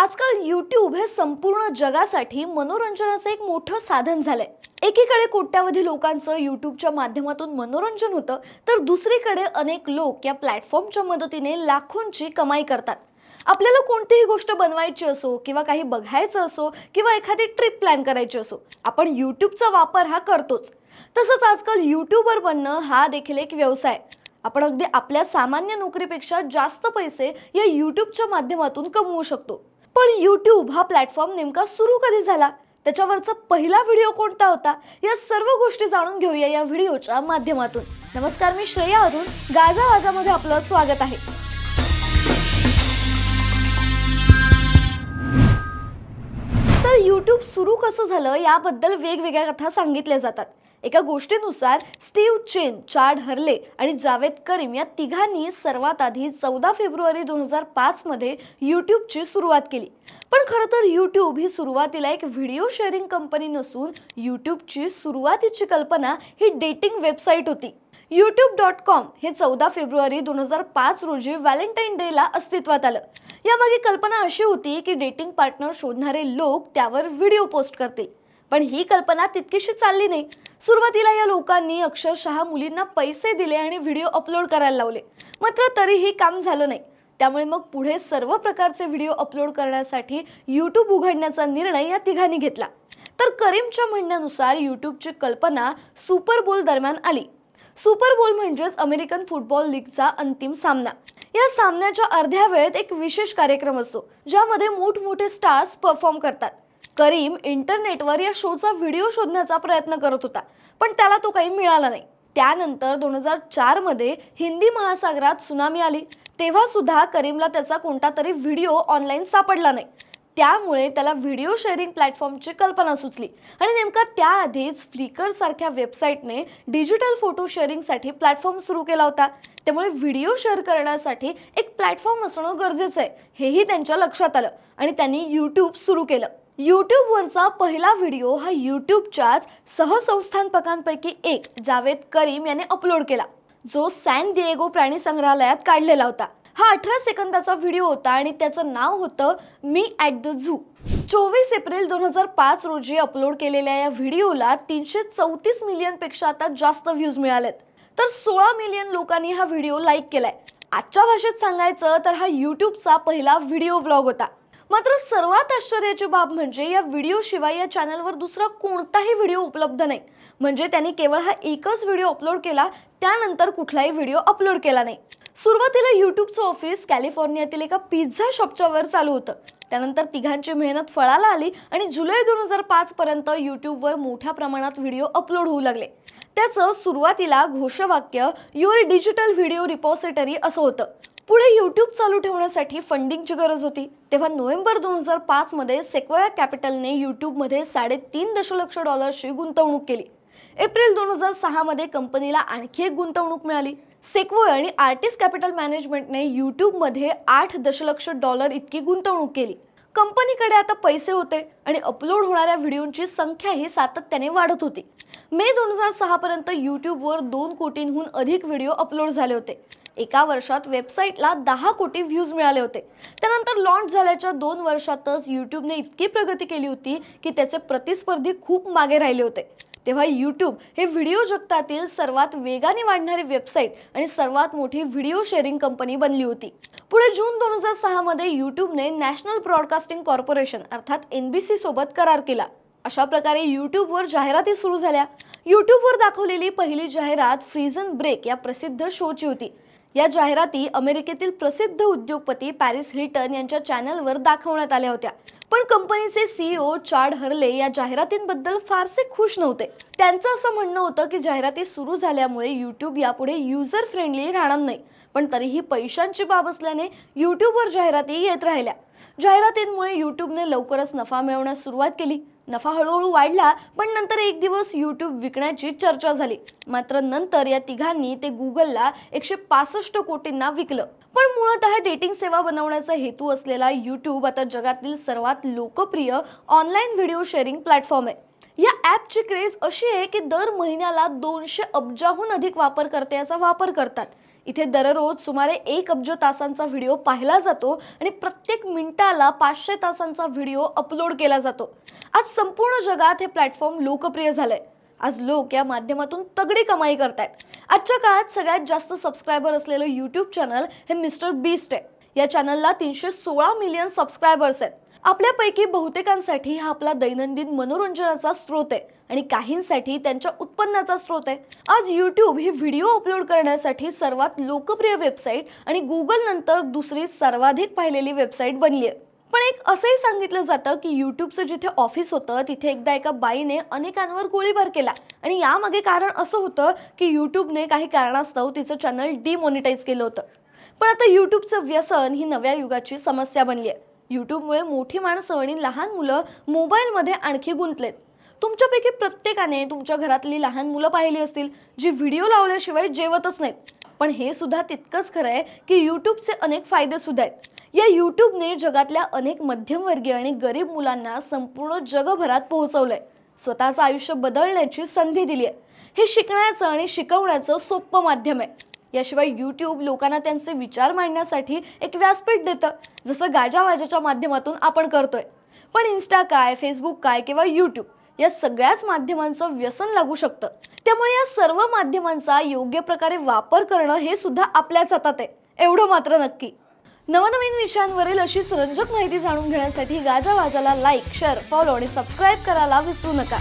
आजकाल यूट्यूब हे संपूर्ण जगासाठी मनोरंजनाचं एक मोठं साधन झालंय. एकीकडे कोट्यावधी लोकांचं यूट्यूबच्या माध्यमातून मनोरंजन होतं तर दुसरीकडे अनेक लोक या प्लॅटफॉर्मच्या मदतीने लाखोंची कमाई करतात. आपल्याला कोणतीही गोष्ट बनवायची असो किंवा काही बघायचं असो किंवा एखादी ट्रिप प्लॅन करायची असो आपण यूट्यूबचा वापर हा करतोच. तसंच आजकाल यूट्यूबर बनणं हा देखील एक व्यवसाय. आपण अगदी आपल्या सामान्य नोकरीपेक्षा जास्त पैसे या यूट्यूबच्या माध्यमातून कमवू शकतो. पण यूट्यूब हा प्लॅटफॉर्म नेमका सुरू कधी झाला? त्याच्यावरचा पहिला व्हिडिओ कोणता होता? या सर्व गोष्टी जाणून घेऊया या व्हिडिओच्या माध्यमातून. नमस्कार मी श्रेया अरुण. गाजा वाजामध्ये आपलं स्वागत आहे. यूट्यूब सुरू कसं झालं याबद्दल वेगवेगळ्या कथा सांगितल्या जातात. एका गोष्टीनुसार स्टीव्ह चेन चार्ड हर्ले आणि जावेद करीम या तिघांनी सर्वात आधी चौदा फेब्रुवारी दोन हजार पाचमध्ये यूट्यूबची सुरुवात केली. पण खरं तर यूट्यूब ही सुरुवातीला एक व्हिडिओ शेअरिंग कंपनी नसून यूट्यूबची सुरुवातीची कल्पना ही डेटिंग वेबसाईट होती. यूट्यूब डॉट कॉम हे चौदा फेब्रुवारी दोन हजार पाच रोजी व्हॅलेंटाईन डेला अस्तित्वात आलं. यामागे कल्पना अशी होती की डेटिंग पार्टनर शोधणारे लोक त्यावर व्हिडिओ पोस्ट करतील. पण ही कल्पना तितकीशी चालली नाही. सुरुवातीला या लोकांनी अक्षरशः मुलींना पैसे दिले आणि व्हिडिओ अपलोड करायला लावले. मात्र तरीही काम झालं नाही. त्यामुळे मग पुढे सर्व प्रकारचे व्हिडिओ अपलोड करण्यासाठी यूट्यूब उघडण्याचा निर्णय या तिघांनी घेतला. तर करीमच्या म्हणण्यानुसार यूट्यूबची कल्पना सुपर बोल दरम्यान आली. सुपर बोल म्हणजेच अमेरिकन फुटबॉल लीगचा अंतिम सामना. या सामन्याच्या अर्ध्या वेळेत एक विशेष कार्यक्रम असतो ज्यामध्ये मोठमोठे स्टार्स परफॉर्म करतात. करीम इंटरनेटवर या शोचा व्हिडिओ शोधण्याचा प्रयत्न करत होता पण त्याला तो काही मिळाला नाही. त्यानंतर दोन हजार चारमध्ये हिंदी महासागरात सुनामी आली. तेव्हा सुद्धा करीमला त्याचा कोणता तरी व्हिडिओ ऑनलाईन सापडला नाही. त्यामुळे त्याला व्हिडिओ शेअरिंग प्लॅटफॉर्मची कल्पना सुचली. आणि नेमका त्याआधीच फ्लिकरसारख्या वेबसाईटने डिजिटल फोटो शेअरिंगसाठी प्लॅटफॉर्म सुरू केला होता. त्यामुळे व्हिडिओ शेअर करण्यासाठी एक प्लॅटफॉर्म असणं गरजेचं आहे. हेही त्यांच्या लक्षात आलं. आणि त्यांनी यूट्यूब सुरू केलं. यूट्यूबवरचा पहिला व्हिडिओ हा यूट्यूबच्याच सहसंस्थापकांपैकी एक जावेद करीम याने अपलोड केला. जो सॅन दिएगो प्राणी संग्रहालयात काढलेला होता. हा अठरा सेकंदाचा व्हिडिओ होता आणि त्याचं नाव होतं मी ॲट द झू चोवीस एप्रिल दोन हजार पाच रोजी अपलोड केलेल्या या व्हिडिओला तीनशे चौतीस मिलियनपेक्षा आता जास्त व्ह्यूज मिळालेत. तर सोळा मिलियन लोकांनी हा व्हिडिओ लाईक केलाय. आजच्या भाषेत सांगायचं तर हा यूट्यूबचा पहिला व्हिडिओ व्लॉग होता. मात्र सर्वात आश्चर्याची बाब म्हणजे या व्हिडिओशिवाय या चॅनलवर दुसरा कोणताही व्हिडिओ उपलब्ध नाही. म्हणजे त्यांनी केवळ हा एकच व्हिडिओ अपलोड केला त्यानंतर कुठलाही व्हिडिओ अपलोड केला नाही. सुरुवातीला यूट्यूबचं ऑफिस कॅलिफोर्नियातील एका पिझ्झा शॉपच्या वर चालू होतं. त्यानंतर तिघांची मेहनत फळाला आली आणि जुलै दोन हजार पाच पर्यंत यूट्यूबवर मोठ्या प्रमाणात व्हिडिओ अपलोड होऊ लागले. त्याचं सुरुवातीला घोषवाक्य युअर डिजिटल व्हिडिओ रिपॉझिटरी असं होतं. पुढे यूट्यूब चालू ठेवण्यासाठी फंडिंगची गरज होती. तेव्हा नोव्हेंबर दोन हजार पाचमध्ये सेक्वया कॅपिटलने यूट्यूबमध्ये साडेतीन दशलक्ष डॉलर्सची गुंतवणूक केली. एप्रिल दोन हजार सहामध्ये कंपनीला आणखी एक गुंतवणूक मिळाली. सेक्वोय आणि आर्टिस्ट कॅपिटल मॅनेजमेंटने यूट्यूबमध्ये आठ दशलक्ष डॉलर इतकी गुंतवणूक केली. कंपनीकडे आता पैसे होते आणि अपलोड होणाऱ्या व्हिडिओंची संख्याही सातत्याने वाढत होती. मे दोन हजार सहापर्यंत यूट्यूबवर दोन कोटींहून अधिक व्हिडिओ अपलोड झाले होते. एका वर्षात वेबसाईटला दहा कोटी व्ह्यूज मिळाले होते. त्यानंतर लॉन्च झाल्याच्या दोन वर्षातच यूट्यूबने इतकी प्रगती केली होती की त्याचे प्रतिस्पर्धी खूप मागे राहिले होते. तेव्हा यूट्यूब हे व्हिडिओ जगतातील सर्वात वेगाने वाढणारी वेबसाईट आणि सर्वात मोठी व्हिडिओ शेअरिंग कंपनी बनली होती. पुढे जून दोन हजार सहामध्ये यूट्यूबने नॅशनल ब्रॉडकास्टिंग कॉर्पोरेशन अर्थात एन बी सी सोबत करार केला. अशा प्रकारे यूट्यूबवर जाहिराती सुरू झाल्या. यूट्यूबवर दाखवलेली पहिली जाहिरात फ्रीझन ब्रेक या प्रसिद्ध शोची होती. या जाहिराती अमेरिकेतील प्रसिद्ध उद्योगपती पॅरिस हिल्टन यांच्या चॅनलवर दाखवण्यात आल्या होत्या. पण कंपनीचे सीईओ चार्ड हर्ले या जाहिरातींबद्दल फारसे खुश नव्हते. त्यांचं असं म्हणणं होतं की जाहिराती सुरू झाल्यामुळे यूट्यूब यापुढे युजर फ्रेंडली राहणार नाही. पण तरीही पैशांची बाब असल्याने यूट्यूबवर जाहिराती येत राहिल्या. जाहिरातींमुळे यूट्यूबने लवकरच नफा मिळवण्यास सुरुवात केली. नफा हळूहळू वाढला पण नंतर एक दिवस यूट्यूब विकण्याची चर्चा झाली. मात्र नंतर या तिघांनी ते गुगलला एकशे पासष्ट कोटींना विकलं. पण मुळतः डेटिंग सेवा बनवण्याचा हेतू असलेला यूट्यूब आता जगातील सर्वात लोकप्रिय ऑनलाईन व्हिडिओ शेअरिंग प्लॅटफॉर्म आहे. या ॲपची क्रेज अशी आहे की दर महिन्याला दोनशे अब्जाहून अधिक वापरकर्ते याचा वापर करतात. इथे दररोज सुमारे एक अब्ज तासांचा व्हिडिओ पाहिला जातो आणि प्रत्येक मिनिटाला पाचशे तासांचा व्हिडिओ अपलोड केला जातो. आज संपूर्ण जगात हे प्लॅटफॉर्म लोकप्रिय झालंय. आज लोक या माध्यमातून तगडी कमाई करतायत. आजच्या काळात सगळ्यात जास्त सबस्क्रायबर असलेलं यूट्यूब चॅनल हे मिस्टर बीस्ट आहे. या चॅनलला तीनशे सोळा मिलियन सबस्क्रायबर्स आहेत. आपल्यापैकी बहुतेकांसाठी हा आपला दैनंदिन मनोरंजनाचा स्रोत आहे आणि काहींसाठी त्यांच्या उत्पन्नाचा स्रोत आहे. आज यूट्यूब ही व्हिडिओ अपलोड करण्यासाठी सर्वात लोकप्रिय वेबसाईट आणि गुगल नंतर दुसरी सर्वाधिक पाहिलेली वेबसाईट बनली आहे. पण एक असंही सांगितलं जातं की यूट्यूबचं जिथे ऑफिस होतं तिथे एकदा एका बाईने अनेकांवर गोळीबार केला. आणि यामागे कारण असं होतं की यूट्यूबने काही कारणास्तव तिचं चॅनल डिमॉनिटाईज केलं होतं. पण आता यूट्यूबचं व्यसन ही नव्या युगाची समस्या बनली आहे यूट्यूबमुळे मोठी माणसं आणि लहान मुलं मोबाईलमध्ये आणखी गुंतलेत. तुमच्यापैकी प्रत्येकाने तुमच्या घरातली लहान मुलं पाहिली असतील जी व्हिडिओ लावल्याशिवाय जेवतच नाहीत. पण हे सुद्धा तितकंच खरं आहे की यूट्यूबचे अनेक फायदे सुद्धा आहेत. या यूट्यूबने जगातल्या अनेक मध्यमवर्गीय आणि गरीब मुलांना संपूर्ण जगभरात पोहोचवलंय. स्वतःचं आयुष्य बदलण्याची संधी दिली आहे हे शिकण्याचं आणि शिकवण्याचं सोपं माध्यम आहे. याशिवाय यूट्यूब लोकांना त्यांचे विचार मांडण्यासाठी एक व्यासपीठ देतं जसं गाजावाजाच्या माध्यमातून आपण करतोय. पण इन्स्टा काय फेसबुक काय किंवा यूट्यूब या सगळ्याच माध्यमांचं व्यसन लागू शकतं. त्यामुळे या सर्व माध्यमांचा योग्य प्रकारे वापर करणं हे सुद्धा आपल्याच हातात आहे. एवढं मात्र नक्की. नवनवीन विषयांवरील अशीच रंजक माहिती जाणून घेण्यासाठी गाजावाजाला लाईक शेअर फॉलो आणि सबस्क्राईब करायला विसरू नका.